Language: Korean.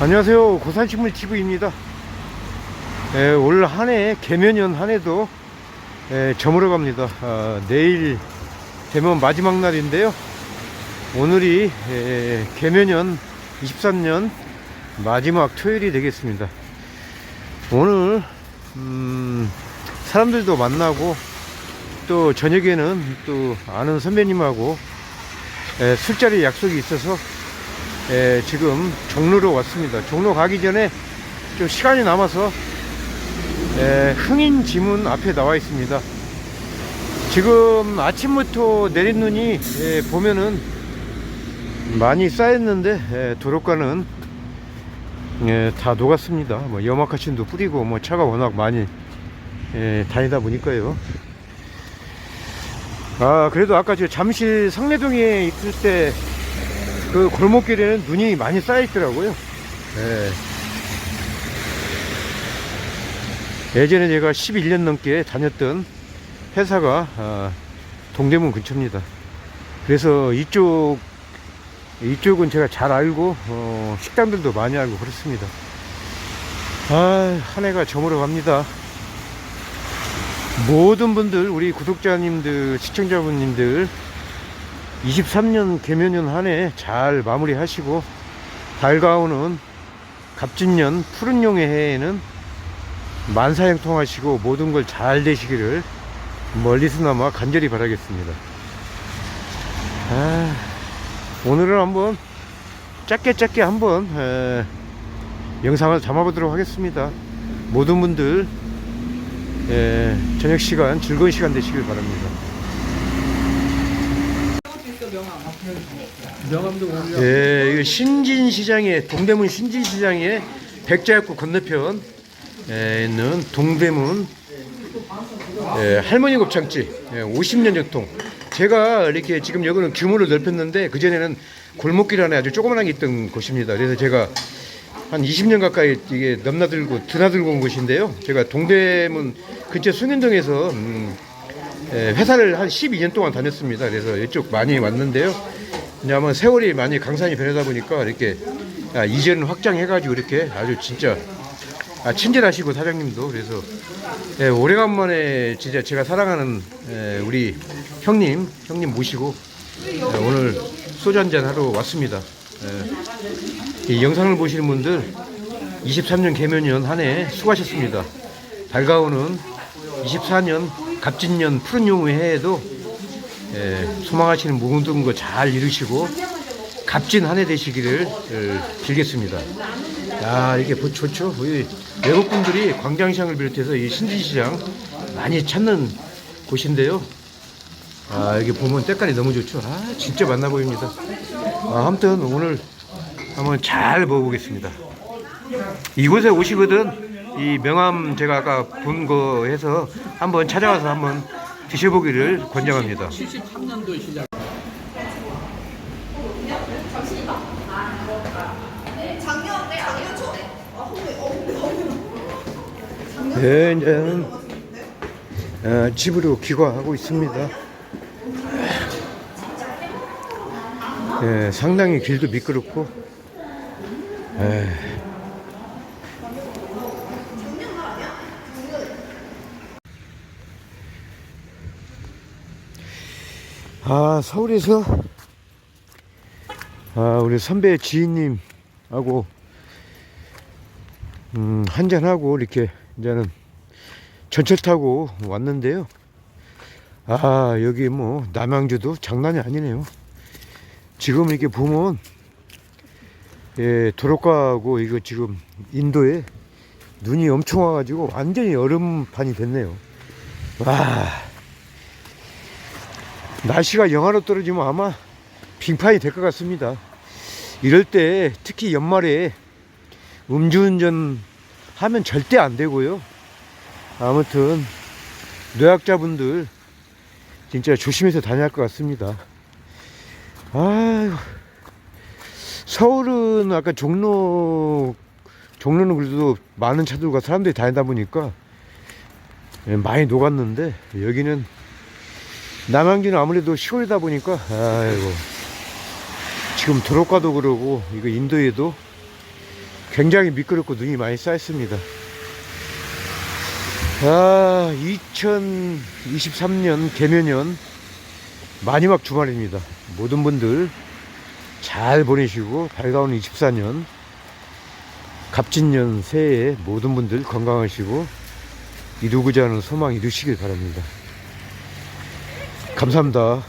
안녕하세요. 고산식물 TV입니다. 예, 올 한해 개면연 한해도 예, 저물어 갑니다. 아, 내일 되면 마지막 날인데요. 오늘이 예, 개면연 23년 마지막 토요일이 되겠습니다. 오늘 음, 사람들도 만나고 또 저녁에는 또 아는 선배님하고 예, 술자리 약속이 있어서 예, 지금 종로로 왔습니다. 종로 가기 전에 좀 시간이 남아서 예, 흥인 지문 앞에 나와 있습니다. 지금 아침부터 내린 눈이 예, 보면은 많이 쌓였는데 예, 도로가는 예, 다 녹았습니다. 뭐 염화카신도 뿌리고 뭐 차가 워낙 많이 예, 다니다 보니까요. 아 그래도 아까 저 잠실 상내동에 있을 때 그 골목길에는 눈이 많이 쌓여 있더라고요. 예. 예전에 제가 11년 넘게 다녔던 회사가 아, 동대문 근처입니다. 그래서 이쪽 이쪽은 제가 잘 알고 어, 식당들도 많이 알고 그렇습니다. 아, 한 해가 저물어 갑니다. 모든 분들 우리 구독자님들 시청자분님들 23년 개면연 한해 잘 마무리 하시고 달가오는 갑진년 푸른 용의 해에는 만사형통하시고 모든 걸 잘 되시기를 멀리서나마 간절히 바라겠습니다. 아, 오늘은 한번 짧게 짧게 한번 에, 영상을 담아보도록 하겠습니다. 모든 분들 에, 저녁 시간 즐거운 시간 되시길 바랍니다. 명함도 올려. 예, 이거 신진 시장에 동대문 신진 시장에 백자역구 건너편 에 있는 동대문 예, 할머니 곱창집 예, 50년 전통. 제가 이렇게 지금 여기는 규모를 넓혔는데 그 전에는 골목길 안에 아주 조그만한 게 있던 곳입니다. 그래서 제가 한 20년 가까이 이게 넘나들고 드나들고 온 곳인데요. 제가 동대문 근처 순현동에서 음, 예, 회사를 한 12년 동안 다녔습니다. 그래서 이쪽 많이 왔는데요. 왜냐하면 세월이 많이 강산이 변하다 보니까 이렇게 아, 이전 확장해가지고 이렇게 아주 진짜 아, 친절하시고 사장님도 그래서 예, 오래간만에 진짜 제가 사랑하는 예, 우리 형님 형님 모시고 예, 오늘 소주 한잔 하러 왔습니다. 예, 이 영상을 보시는 분들 23년 개면연 한해 수고하셨습니다. 달가오는 24년 갑진년 푸른 용의 해에도 예, 소망하시는 모든 거 잘 이루시고 값진 한 해 되시기를 어, 빌겠습니다. 야 이게 뭐 좋죠. 우리 외국 분들이 광장시장을 비롯해서 이 신진시장 많이 찾는 곳인데요. 아 여기 보면 때깔이 너무 좋죠. 아 진짜 맛나 보입니다. 아, 아무튼 오늘 한번 잘 먹어보겠습니다. 이곳에 오시거든 이 명함 제가 아까 본거 해서 한번 찾아와서 한번 드셔보기를 권장합니다. 73년도 시작. 네, 이제는 어, 집으로 귀가하고 있습니다. 예, 상당히 길도 미끄럽고, 에. 아, 서울에서, 아, 우리 선배 지인님하고 음, 한잔하고 이렇게 이제는 전철 타고 왔는데요. 아, 여기 뭐 남양주도 장난이 아니네요. 지금 이렇게 보면 예, 도로가고 이거 지금 인도에 눈이 엄청 와가지고 완전히 얼음판이 됐네요. 와, 날씨가 영하로 떨어지면 아마 빙판이 될 것 같습니다. 이럴 때 특히 연말에 음주운전 하면 절대 안 되고요. 아무튼 노약자분들 진짜 조심해서 다녀야 할 것 같습니다. 아유, 서울은 아까 종로 종로는 그래도 많은 차들과 사람들이 다니다 보니까 예, 많이 녹았는데 여기는 남양주는 아무래도 시골이다 보니까 아이고 지금 도로가도 그러고 이거 인도에도 굉장히 미끄럽고 눈이 많이 쌓였습니다. 아, 2023년 개면연 마지막 주말입니다. 모든 분들 잘 보내시고 밝아오는 24년 갑진년 새해 모든 분들 건강하시고 이루고자 하는 소망 이루시길 바랍니다. 감사합니다.